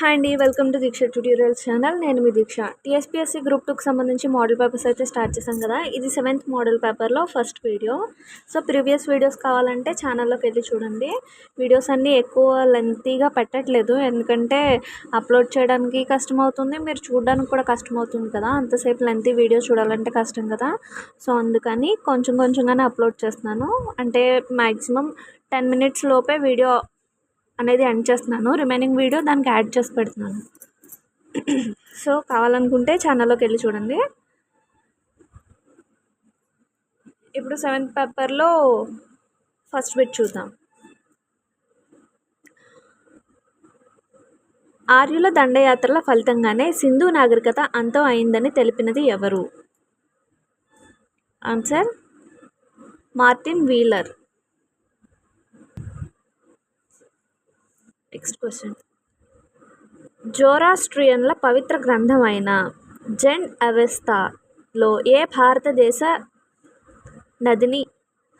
Hi అండి welcome to Deeksha tutorials channel నేను మీ దీక్ష. టీఎస్పీఎస్సీ గ్రూప్ టూకి సంబంధించి మోడల్ పేపర్స్ అయితే స్టార్ట్ చేశాం కదా. ఇది సెవెంత్ మోడల్ పేపర్లో first video so previous videos కావాలంటే ఛానల్లోకి వెళ్ళి చూడండి. వీడియోస్ అన్నీ ఎక్కువ లెంతీగా పెట్టట్లేదు. ఎందుకంటే అప్లోడ్ చేయడానికి కష్టం అవుతుంది. మీరు చూడడానికి కూడా కష్టం అవుతుంది కదా. అంతసేపు లెంతీ వీడియో చూడాలంటే కష్టం కదా. సో అందుకని కొంచెం కొంచెంగానే అప్లోడ్ చేస్తున్నాను. అంటే మ్యాక్సిమం టెన్ మినిట్స్ లోపే వీడియో అనేది ఎండ్ చేస్తున్నాను. రిమైనింగ్ వీడియో దానికి యాడ్ చేసి పెడుతున్నాను. సో కావాలనుకుంటే ఛానల్లోకి వెళ్ళి చూడండి. ఇప్పుడు సెవెంత్ పేపర్లో ఫస్ట్ బిట్ చూద్దాం. ఆర్యుల దండయాత్రల ఫలితంగానే సింధు నాగరికత అంతం అయిందని తెలిపినది ఎవరు? Answer Martin Wheeler next question జోరాస్ట్రియన్ల పవిత్ర గ్రంథమైన జెన్ అవెస్తాలో ఏ భారతదేశ నదిని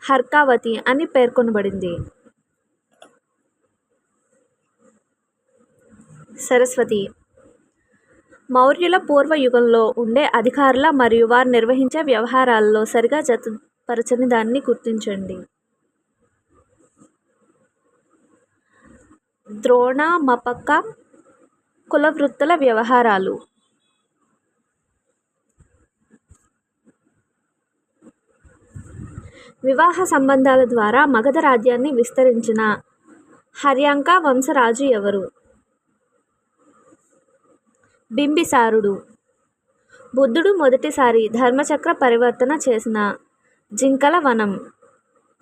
హర్కావతి అని పేర్కొనబడింది? సరస్వతి. మౌర్యుల పూర్వ యుగంలో ఉండే అధికారుల మరియు వారు నిర్వహించే వ్యవహారాల్లో సరిగా జతపరచని దాన్ని గుర్తించండి. ద్రోణమపక కులవృత్తుల వ్యవహారాలు. వివాహ సంబంధాల ద్వారా మగధ రాజ్యాన్ని విస్తరించిన హర్యాంక వంశరాజు ఎవరు? బింబిసారుడు. బుద్ధుడు మొదటిసారి ధర్మచక్ర పరివర్తన చేసిన జింకల వనం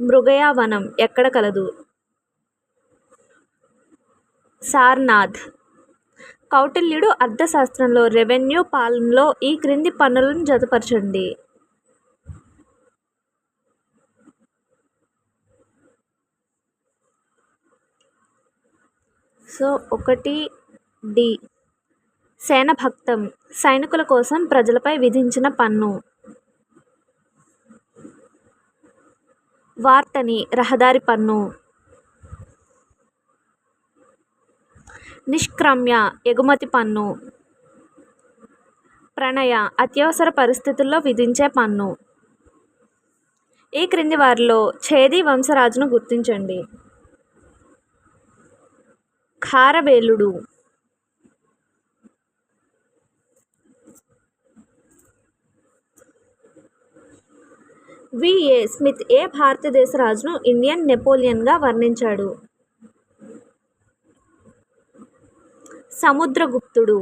మృగయ వనం ఎక్కడ కలదు? సార్నాథ్. కౌటిల్యుడు అర్థశాస్త్రంలో రెవెన్యూ పాలనలో ఈ క్రింది పన్నులను జతపరచండి. సో ఒకటి డి. సేనభక్తం. సైనికుల కోసం ప్రజలపై విధించిన పన్ను. వార్తని రహదారి పన్ను. నిష్క్రమ్య ఎగుమతి పన్ను. ప్రణయ అత్యవసర పరిస్థితుల్లో విధించే పన్ను. ఈ క్రింది వారిలో ఛేది వంశరాజును గుర్తించండి. ఖారవేలుడు విఏ స్మిత్ ఏ భారతదేశ రాజును ఇండియన్ నెపోలియన్గా వర్ణించాడు. సముద్రగుప్తుడు.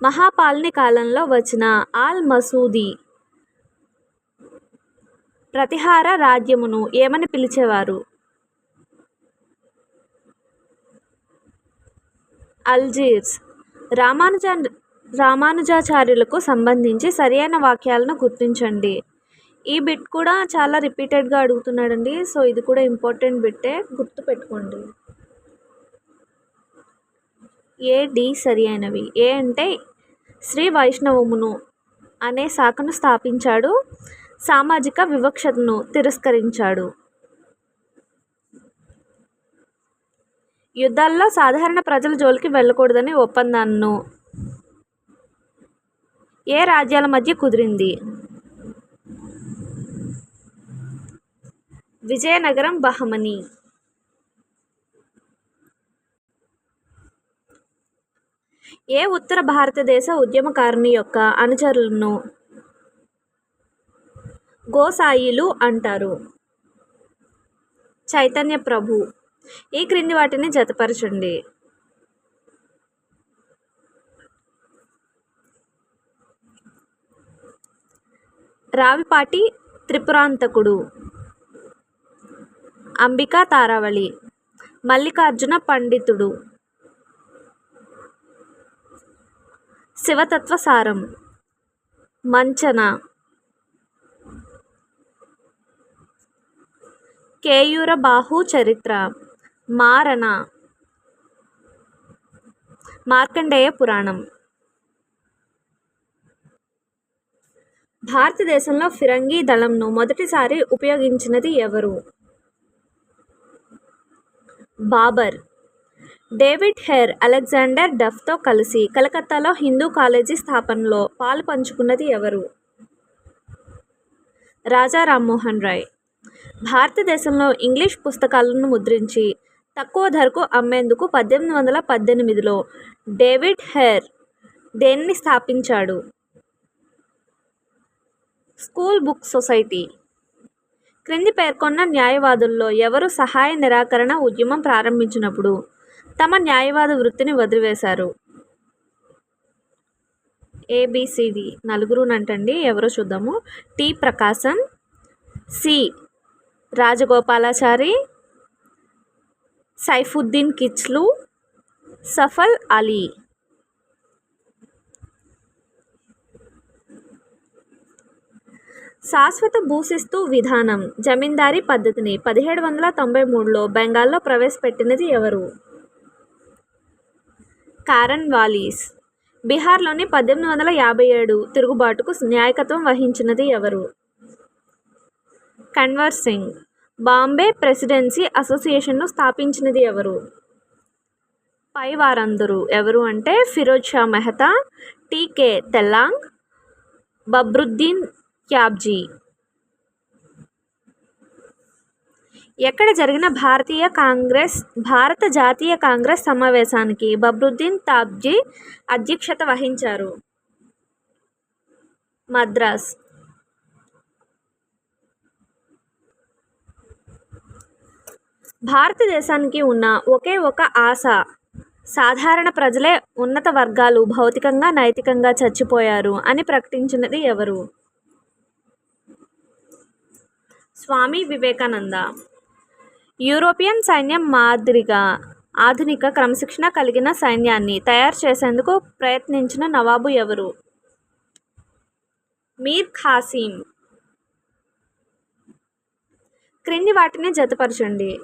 మహాపాలని కాలంలో వచ్చిన ఆల్ మసూది ప్రతిహార రాజ్యమును ఏమని పిలిచేవారు? అల్జీర్స్ రామానుజ రామానుజాచార్యులకు సంబంధించి సరియైన వాక్యాలను గుర్తించండి. ఈ బిట్ కూడా చాలా రిపీటెడ్గా అడుగుతున్నాడండి సో ఇది కూడా ఇంపార్టెంట్ బిట్టే గుర్తుపెట్టుకోండి. ఏ డి సరి అయినవి ఏ అంటే శ్రీ వైష్ణవమును అనే శాఖను స్థాపించాడు. సామాజిక వివక్షతను తిరస్కరించాడు. యుద్ధాల్లో సాధారణ ప్రజల జోలికి వెళ్ళకూడదని ఒప్పందాన్ని ఏ రాజ్యాల మధ్య కుదిరింది? విజయనగరం బహమని ఏ ఉత్తర భారతదేశ ఉద్యమకారిణి యొక్క అనుచరులను గోసాయిలు అంటారు? చైతన్య ప్రభు. ఈ క్రింది వాటిని జతపరచండి. రావిపాటి త్రిపురాంతకుడు. అంబికా తారావళి. మల్లికార్జున పండితుడు. శివతత్వసారం మంచన. కేయూర బాహు చరిత్ర. మారణ. మార్కండేయ పురాణం. భారతదేశంలో ఫిరంగి దళంను మొదటిసారి ఉపయోగించినది ఎవరు? బాబర్. డేవిడ్ హెర్ అలెగ్జాండర్ డఫ్తో కలిసి కలకత్తాలో హిందూ కాలేజీ స్థాపనలో పాలు పంచుకున్నది ఎవరు? రాజా రామ్మోహన్ రాయ్. భారతదేశంలో ఇంగ్లీష్ పుస్తకాలను ముద్రించి తక్కువ ధరకు అమ్మేందుకు పద్దెనిమిది వందల పద్దెనిమిదిలో డేవిడ్ హెర్ దేనిని స్థాపించాడు? School book society. క్రింది పేర్కొన్న న్యాయవాదుల్లో ఎవరు సహాయ నిరాకరణ ఉద్యమం ప్రారంభించినప్పుడు తమ న్యాయవాద వృత్తిని వదిలివేశారు. ఏబిసిడి నలుగురునంటండి. ఎవరో చూద్దాము. టి ప్రకాశం. సి రాజగోపాలాచారి. సైఫుద్దీన్ కిచ్లు. సఫల్ అలీ. శాశ్వత భూశిస్తు విధానం జమీందారీ పద్ధతిని పదిహేడు వందల తొంభై మూడులో బెంగాల్లో ప్రవేశపెట్టినది ఎవరు? కారన్ వాలీస్. బీహార్లోని పద్దెనిమిది వందల యాభై ఏడు తిరుగుబాటుకు నాయకత్వం వహించినది ఎవరు? కన్వర్ సింగ్. బాంబే ప్రెసిడెన్సీ అసోసియేషన్ను స్థాపించినది ఎవరు? పై వారందరూ ఎవరు అంటే ఫిరోజ్ షా మెహతా టీకే తెల్లాంగ్ బబ్రుద్దీన్ క్యాబ్జీ. ఎక్కడ జరిగిన భారతీయ కాంగ్రెస్ భారత జాతీయ కాంగ్రెస్ సమావేశానికి బబ్రుద్దీన్ తాబ్జీ అధ్యక్షత వహించారు. మద్రాస్. భారతదేశానికి ఉన్న ఒకే ఒక ఆశ సాధారణ ప్రజలే ఉన్నత వర్గాలు భౌతికంగా నైతికంగా చచ్చిపోయారు అని ప్రకటించినది ఎవరు? స్వామి వివేకానంద. యూరోపియన్ సైన్యం మాదిరిగా ఆధునిక క్రమశిక్షణ కలిగిన సైన్యాన్ని తయారు చేసేందుకు ప్రయత్నించిన నవాబు ఎవరు? మీర్ ఖాసీం. క్రింది వాటిని జతపరచండి.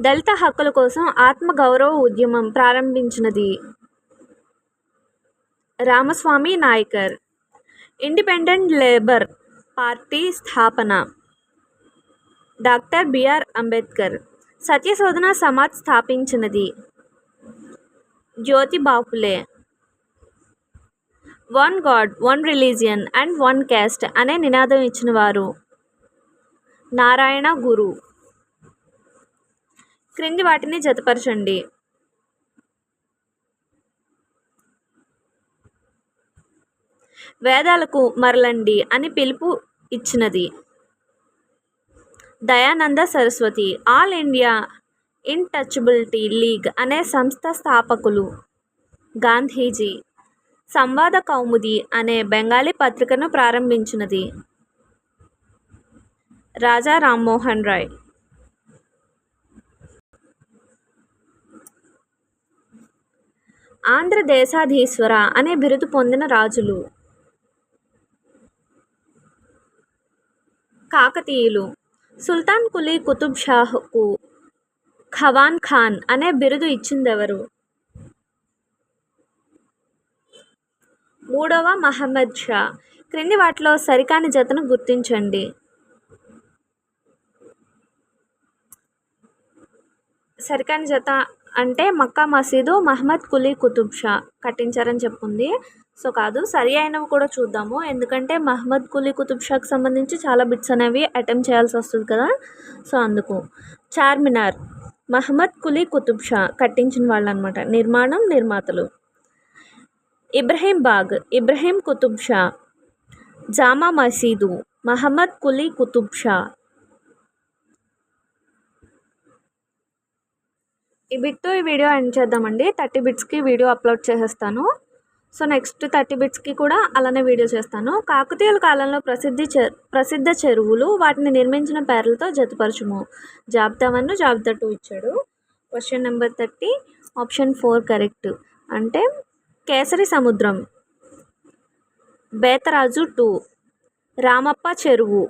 దళిత హక్కుల కోసం ఆత్మగౌరవ ఉద్యమం ప్రారంభించినది. Ramaswamy Naicker. Independent labour party స్థాపన. డాక్టర్ బిఆర్ అంబేద్కర్ సత్యశోధన సమాజ్ స్థాపించినది. Jyoti Baphule one god one religion and one caste అనే నినాదం ఇచ్చినవారు. నారాయణ గురు. క్రింది వాటిని జతపరచండి. వేదాలకు మరలండి అని పిలుపు ఇచ్చినది. Dayananda Saraswati all India untouchability league అనే సంస్థ స్థాపకులు గాంధీజీ సంవాద కౌముది అనే బెంగాలీ పత్రికను ప్రారంభించినది. రాజా రామ్మోహన్ రాయ్. ఆంధ్రదేశాధీశ్వర అనే బిరుదు పొందిన రాజులు. కాకతీయులు. సుల్తాన్ కులీ కుతుబ్ షాహ్కు ఖవాన్ ఖాన్ అనే బిరుదు ఇచ్చిందెవరు? మూడవ మహమ్మద్ షా. క్రింది వాటిలో సరికాని జతను గుర్తించండి. సరికాని జత అంటే మక్కా మసీదు మహమ్మద్ కులీ కుతుబ్ షా. కట్టించారని చెప్పుంది. సో కాదు సరి అయినవి కూడా చూద్దాము. ఎందుకంటే మహమ్మద్ కులీ కుతుబ్ షాకి సంబంధించి చాలా బిట్స్ అనేవి అటెంప్ట్ చేయాల్సి వస్తుంది కదా. సో అందుకు చార్మినార్ మహమ్మద్ కులీ కుతుబ్ షా కట్టించిన వాళ్ళు అనమాట నిర్మాణం నిర్మాతలు. ఇబ్రహీం బాగ్ ఇబ్రహీం కుతుబ్ షా జామా మసీదు మహమ్మద్ కులీ కుతుబ్ షా. ఈ బిట్తో ఈ వీడియో ఎండ్ చేద్దామండి. థర్టీ బిట్స్కి వీడియో అప్లోడ్ చేసేస్తాను. సో నెక్స్ట్ థర్టీ బిట్స్కి కూడా అలానే వీడియో చేస్తాను. కాకతీయుల కాలంలో ప్రసిద్ధి చె ప్రసిద్ధ చెరువులు వాటిని నిర్మించిన పేర్లతో జతపరచుము. జాబితా వన్ జాబితా టూ ఇచ్చాడు. Question number thirty option four correct అంటే కేసరి సముద్రం బేతరాజు టూ రామప్ప చెరువు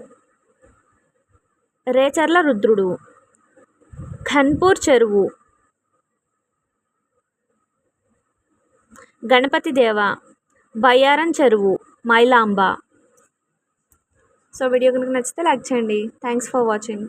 రేచర్ల రుద్రుడు ఖన్పూర్ చెరువు గణపతి దేవ బయ్యారం చెరువు మైలాంబ. సో వీడియో కనుక నచ్చితే లైక్ చేయండి. Thanks for watching